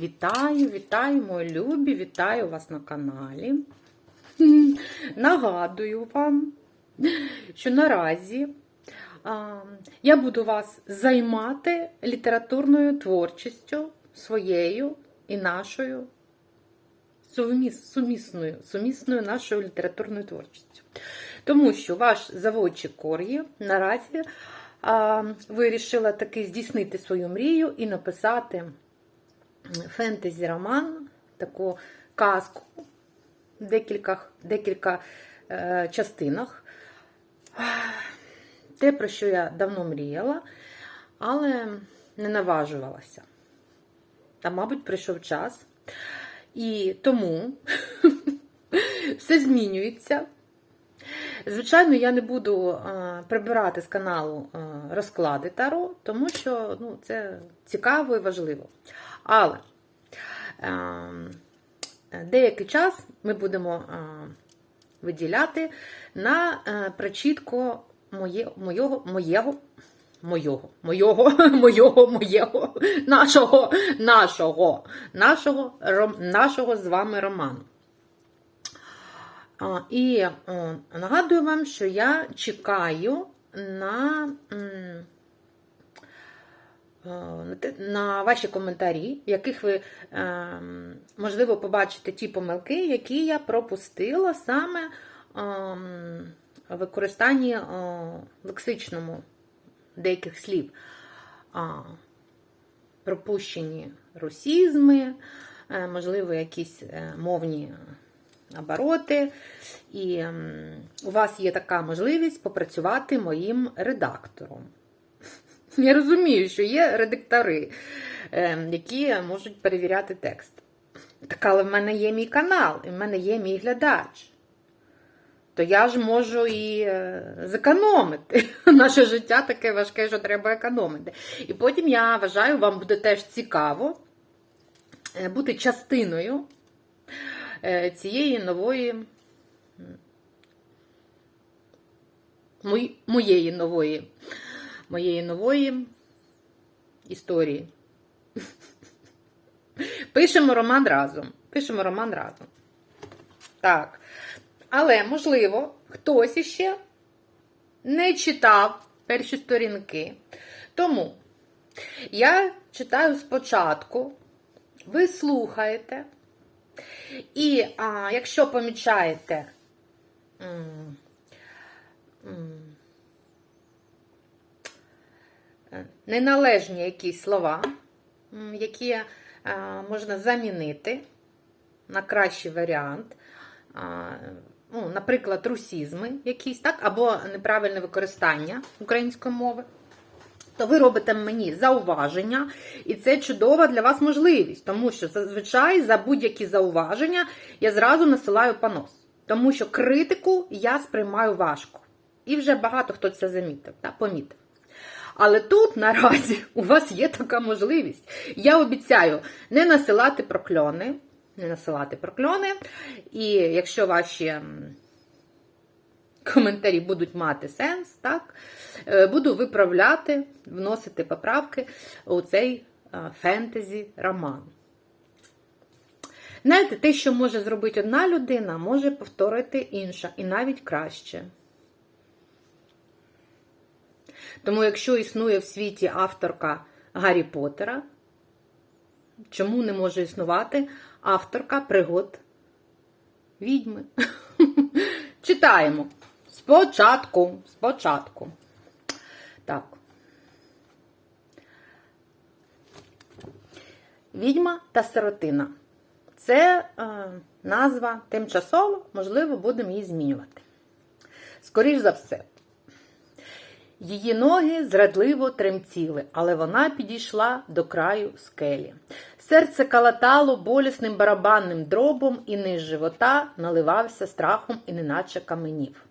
Вітаю, вітаю, мої любі, вітаю вас на каналі. Нагадую вам, що наразі а, я буду вас займати літературною творчістю своєю і нашою суміс, сумісною, сумісною нашою літературною творчістю. Тому що ваш заводчик Кор'ї наразі а, вирішила таки здійснити свою мрію і написати фентезі-роман, таку казку в декілька, декілька е, частинах. Те, про що я давно мріяла, але не наважувалася. Та, мабуть, прийшов час. І тому все змінюється. Звичайно, я не буду а, прибирати з каналу а, розклади Таро, тому що ну, це цікаво і важливо. Але деякий час ми будемо виділяти на а, прочітку моє, моєго, моєго, моєго, моєго, моєго, моєго, нашого, нашого, нашого, нашого з вами роману. І нагадую вам, що я чекаю на, е, на ваші коментарі, в яких ви, е, можливо, побачите ті помилки, які я пропустила саме ем, в використанні е, лексичному деяких слів. Пропущені русізми, е, можливо, якісь е, мовні обороти. І у вас є така можливість попрацювати моїм редактором. Я розумію, що є редактори, ем, які можуть перевіряти текст. Так, але в мене є мій канал, і в мене є мій глядач. То я ж можу і е, зекономити. Наше життя таке важке, що треба економити. І потім я вважаю, вам буде теж цікаво е, бути частиною е, цієї нової моєї нової моєї нової історії. Пишемо роман разом. Пишемо роман разом. Так. Але, можливо, хтось іще не читав перші сторінки. Тому я читаю спочатку, ви слухаєте, і а, якщо помічаєте м, м, е, неналежні якісь слова, які е, можна замінити на кращий варіант, ну, наприклад, русізми якісь, так, або неправильне використання української мови, то ви робите мені зауваження, і це чудова для вас можливість, тому що зазвичай за будь-які зауваження я зразу насилаю понос. Тому що критику я сприймаю важко. І вже багато хто це замітив, так, помітив. Але тут наразі у вас є така можливість. Я обіцяю не насилати прокльони, не насилати прокльони. І якщо ваші коментарі будуть мати сенс, так, е, буду виправляти, вносити поправки у цей е, фентезі-роман. Знаєте, те, що може зробити одна людина, може повторити інша, і навіть краще. Тому, якщо існує в світі авторка Гаррі Поттера, чому не може існувати авторка пригод відьми? Читаємо. Спочатку. Спочатку. Так. Відьма та сиротина. Це е, назва тимчасово, можливо, будемо її змінювати. Скоріш за все. Її ноги зрадливо тремтіли, але вона підійшла до краю скелі. Серце калатало болісним барабанним дробом, і низ живота наливався страхом і неначе каменів.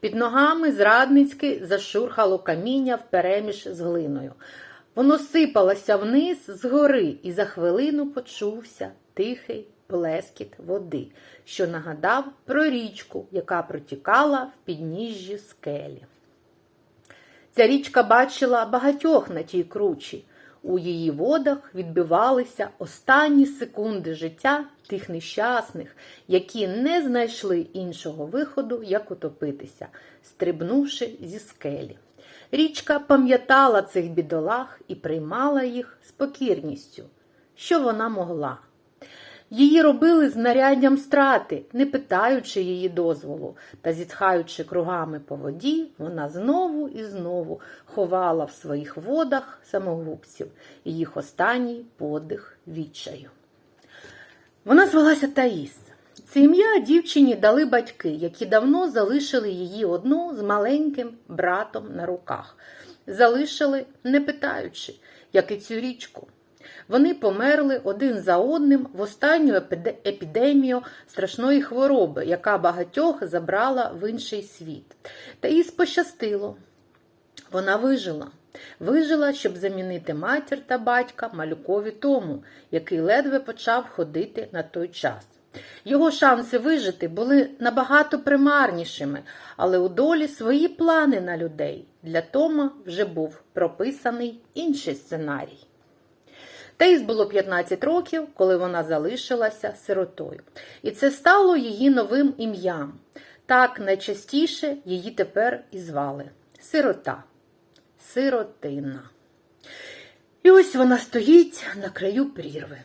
Під ногами зрадницьки зашурхало каміння впереміж з глиною. Воно сипалося вниз згори, і за хвилину почувся тихий плескіт води, що нагадав про річку, яка протікала в підніжжі скелі. Ця річка бачила багатьох на тій кручі. у її водах відбивалися останні секунди життя тих нещасних, які не знайшли іншого виходу, як утопитися, стрибнувши зі скелі. Річка пам'ятала цих бідолах і приймала їх з покірністю, що вона могла. Її робили знаряддям страти, не питаючи її дозволу, та зітхаючи кругами по воді, вона знову і знову ховала в своїх водах самогубців і їх останній подих відчаю. Вона звалася Таїс. Це ім'я дівчині дали батьки, які давно залишили її одну з маленьким братом на руках. Залишили, не питаючи, як і цю річку. Вони померли один за одним в останню епідемію страшної хвороби, яка багатьох забрала в інший світ. Та їй пощастило. Вона вижила. Вижила, щоб замінити матір та батька малюкові тому, який ледве почав ходити на той час. Його шанси вижити були набагато примарнішими, але у долі свої плани на людей. Для Тома вже був прописаний інший сценарій. Таїс було 15 років, коли вона залишилася сиротою. І це стало її новим ім'ям. Так найчастіше її тепер і звали сирота, сиротина. І ось вона стоїть на краю прірви,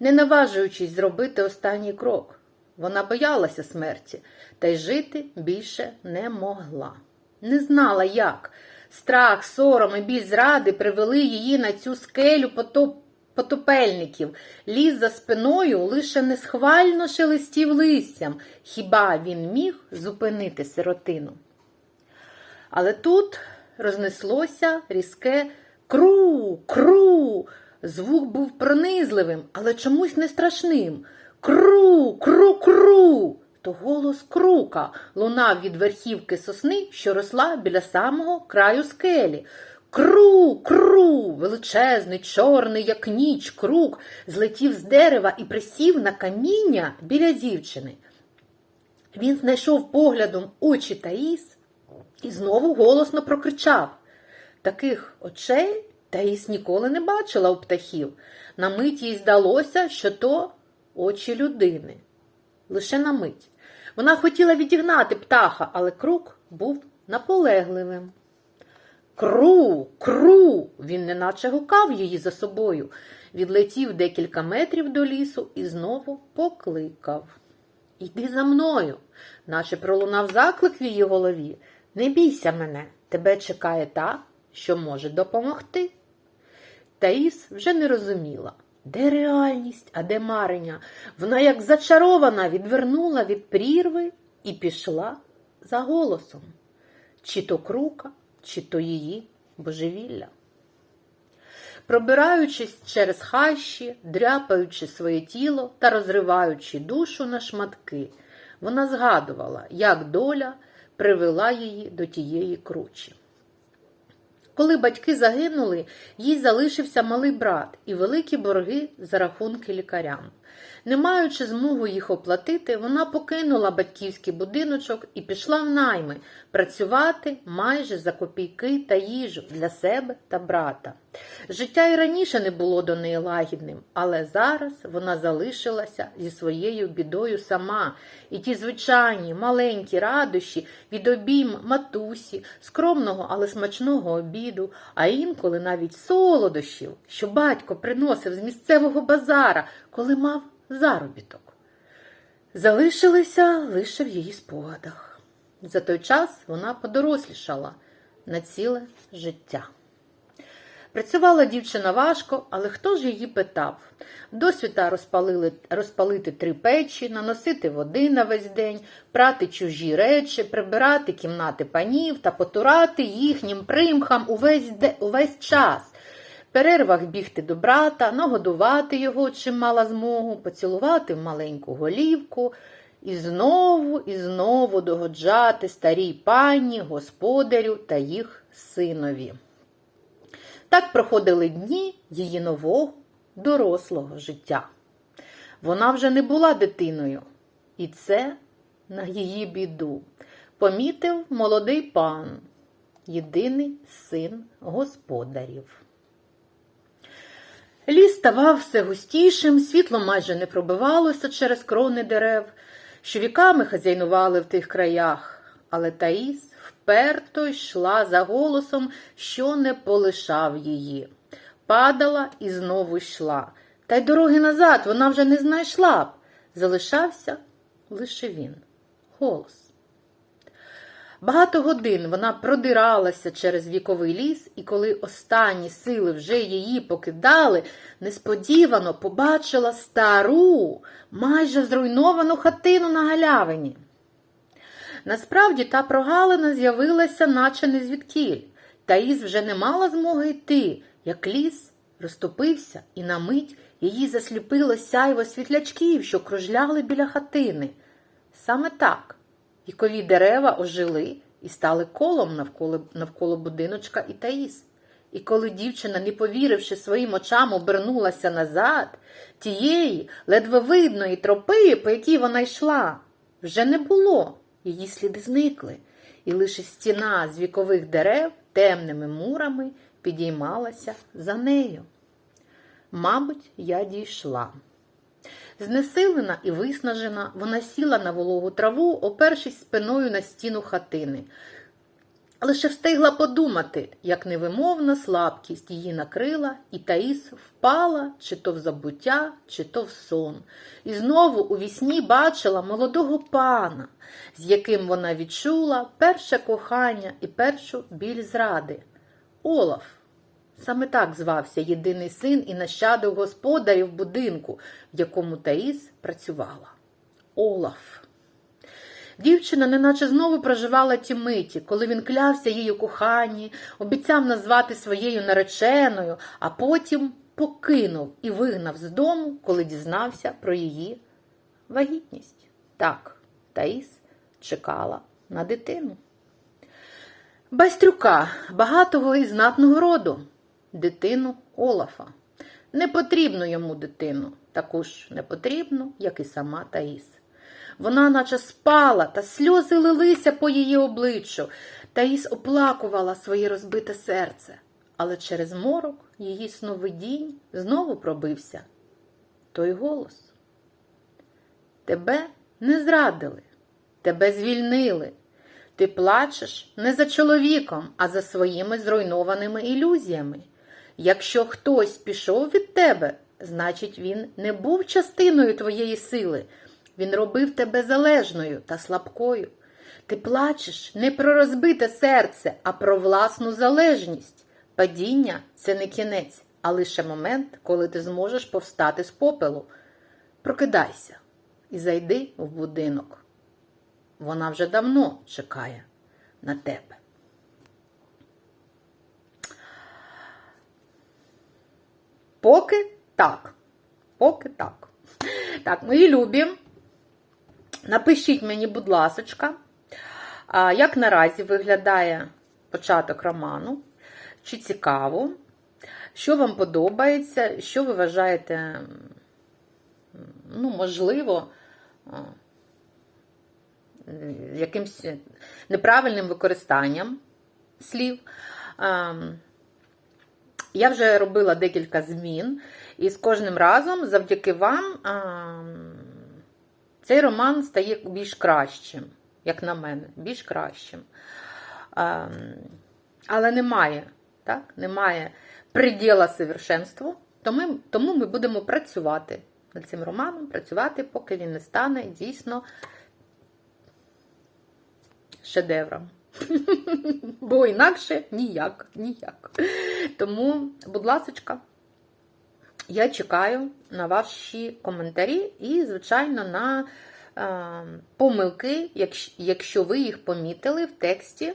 не наважуючись зробити останній крок. Вона боялася смерті, та й жити більше не могла. Не знала, як. Страх, сором і біль зради привели її на цю скелю потоп... потопельників. Ліс за спиною лише несхвально шелестів листям. Хіба він міг зупинити сиротину? Але тут рознеслося різке кру, кру. Звук був пронизливим, але чомусь не страшним. Кру, кру, кру. То голос крука лунав від верхівки сосни, що росла біля самого краю скелі. Кру, кру, величезний, чорний, як ніч, крук, злетів з дерева і присів на каміння біля дівчини. Він знайшов поглядом очі Таїс і знову голосно прокричав. Таких очей Таїс ніколи не бачила у птахів. На мить їй здалося, що то очі людини. Лише на мить. Вона хотіла відігнати птаха, але крук був наполегливим. Кру, кру. Він неначе гукав її за собою, відлетів декілька метрів до лісу і знову покликав. Іди за мною, наче пролунав заклик в її голові. Не бійся мене, тебе чекає та, що може допомогти. Таїс вже не розуміла, де реальність, а де марення. Вона, як зачарована, відвернула від прірви і пішла за голосом. Чи то крука, чи то її божевілля. Пробираючись через хащі, дряпаючи своє тіло та розриваючи душу на шматки, вона згадувала, як доля привела її до тієї кручі. Коли батьки загинули, їй залишився малий брат і великі борги за рахунки лікарям. Не маючи змогу їх оплатити, вона покинула батьківський будиночок і пішла в найми працювати майже за копійки та їжу для себе та брата. Життя і раніше не було до неї лагідним, але зараз вона залишилася зі своєю бідою сама, і ті звичайні маленькі радощі від обійм матусі, скромного, але смачного обіду, а інколи навіть солодощів, що батько приносив з місцевого базара, коли мав заробіток. Залишилися лише в її спогадах. За той час вона подорослішала на ціле життя. Працювала дівчина важко, але хто ж її питав? Досвіта розпалили, розпалити три печі, наносити води на весь день, прати чужі речі, прибирати кімнати панів та потурати їхнім примхам увесь, де, увесь час. Перервах бігти до брата, нагодувати його, чим мала змогу, поцілувати в маленьку голівку і знову і знову догоджати старій пані, господарю та їх синові. Так проходили дні її нового дорослого життя. Вона вже не була дитиною, і це на її біду помітив молодий пан, єдиний син господарів. Ліс ставав все густішим, світло майже не пробивалося через крони дерев, що віками хазяйнували в тих краях, але Таїс вперто йшла за голосом, що не полишав її. Падала і знову йшла. Та й дороги назад вона вже не знайшла б. Залишався лише він голос. Багато годин вона продиралася через віковий ліс, і коли останні сили вже її покидали, несподівано побачила стару, майже зруйновану хатину на галявині. Насправді та прогалина з'явилася, наче не звідкіль. Таїс вже не мала змоги йти, як ліс розтопився, і на мить її засліпило сяйво світлячків, що кружляли біля хатини. Саме так вікові дерева ожили і стали колом навколо, навколо будиночка і Таїс. І коли дівчина, не повіривши своїм очам, обернулася назад, тієї ледве видної тропи, по якій вона йшла, вже не було. Її сліди зникли, і лише стіна з вікових дерев темними мурами підіймалася за нею. Мабуть, я дійшла. Знесилена і виснажена, вона сіла на вологу траву, опершись спиною на стіну хатини. Лише встигла подумати, як невимовна слабкість її накрила, і Таїс впала чи то в забуття, чи то в сон. І знову у вісні бачила молодого пана, з яким вона відчула перше кохання і першу біль зради. Олаф. Саме так звався єдиний син і нащадок господарів будинку, в якому Таїс працювала. Олаф. Дівчина неначе знову проживала ті миті, коли він клявся у коханні, обіцяв назвати своєю нареченою, а потім покинув і вигнав з дому, коли дізнався про її вагітність. Так, Таїс чекала на дитину. Байстрюка, багатого і знатного роду, дитину Олафа. Не потрібно йому дитину, таку ж не потрібно, як і сама Таїс. Вона наче спала, та сльози лилися по її обличчю. Таїс оплакувала своє розбите серце, але через морок її сновидінь знову пробився той голос. Тебе не зрадили, тебе звільнили. Ти плачеш не за чоловіком, а за своїми зруйнованими ілюзіями. Якщо хтось пішов від тебе, значить він не був частиною твоєї сили. Він робив тебе залежною та слабкою. Ти плачеш не про розбите серце, а про власну залежність. Падіння це не кінець, а лише момент, коли ти зможеш повстати з попелу. Прокидайся і зайди в будинок. Вона вже давно чекає на тебе. Поки так. Поки так. Так, мої любі. Напишіть мені, будь ласочка, як наразі виглядає початок роману, чи цікаво, що вам подобається, що ви вважаєте, ну, можливо, якимсь неправильним використанням слів. Я вже робила декілька змін, і з кожним разом, завдяки вам, цей роман стає більш кращим, як на мене, більш кращим. Але немає, так? немає приділа совершенству, тому, тому ми будемо працювати над цим романом, працювати, поки він не стане дійсно шедевром. Бо інакше ніяк, ніяк. Тому, будь ласка, я чекаю на ваші коментарі і, звичайно, на е, помилки, якщо, ви їх помітили в тексті, е,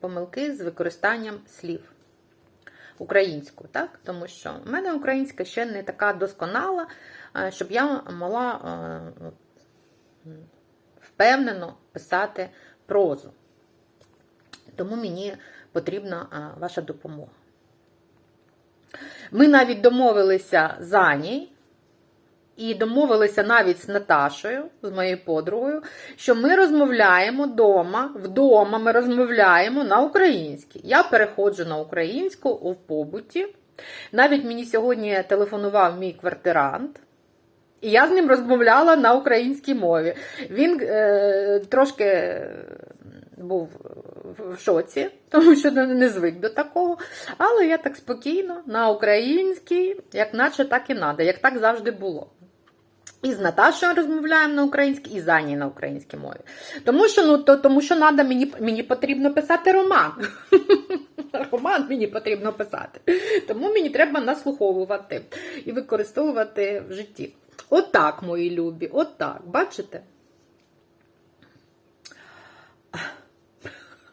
помилки з використанням слів українською, так? Тому що в мене українська ще не така досконала, е, щоб я могла е, впевнено писати прозу. Тому мені потрібна ваша допомога. Ми навіть домовилися з Аній, і домовилися навіть з Наташою, з моєю подругою, що ми розмовляємо вдома, вдома ми розмовляємо на українській. Я переходжу на українську в побуті, Навіть мені сьогодні телефонував мій квартирант. І я з ним розмовляла на українській мові. Він е, трошки був в шоці, тому що не звик до такого. Але я так спокійно на українській, як наче так і надо, як так завжди було. І з Наташою розмовляємо на українській, і з Ані на українській мові. Тому що, ну, то, тому що надо, мені, мені потрібно писати роман. Роман мені потрібно писати. Тому мені треба наслуховувати і використовувати в житті. Отак, мої любі, отак. Бачите?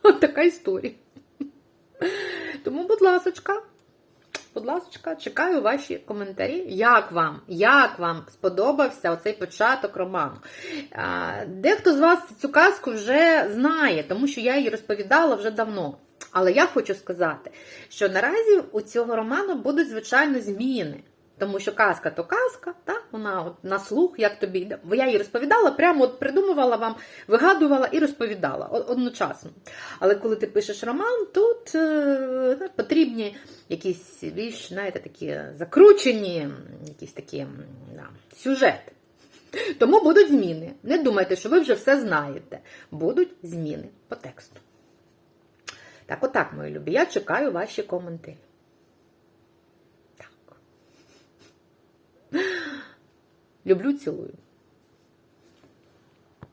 От така історія. Тому, будь ласочка, будь ласочка, чекаю ваші коментарі. Як вам? Як вам сподобався оцей початок роману? Дехто з вас цю казку вже знає, тому що я її розповідала вже давно. Але я хочу сказати, що наразі у цього роману будуть, звичайно, зміни. Тому що казка то казка, так? вона от на слух, як тобі йде. Бо я її розповідала, прямо от придумувала вам, вигадувала і розповідала одночасно. Але коли ти пишеш роман, тут е, потрібні якісь більш, знаєте, такі закручені, якісь такі да, сюжети. Тому будуть зміни. Не думайте, що ви вже все знаєте. Будуть зміни по тексту. Так, отак, мої любі, я чекаю ваші коментарі. Люблю, цілую.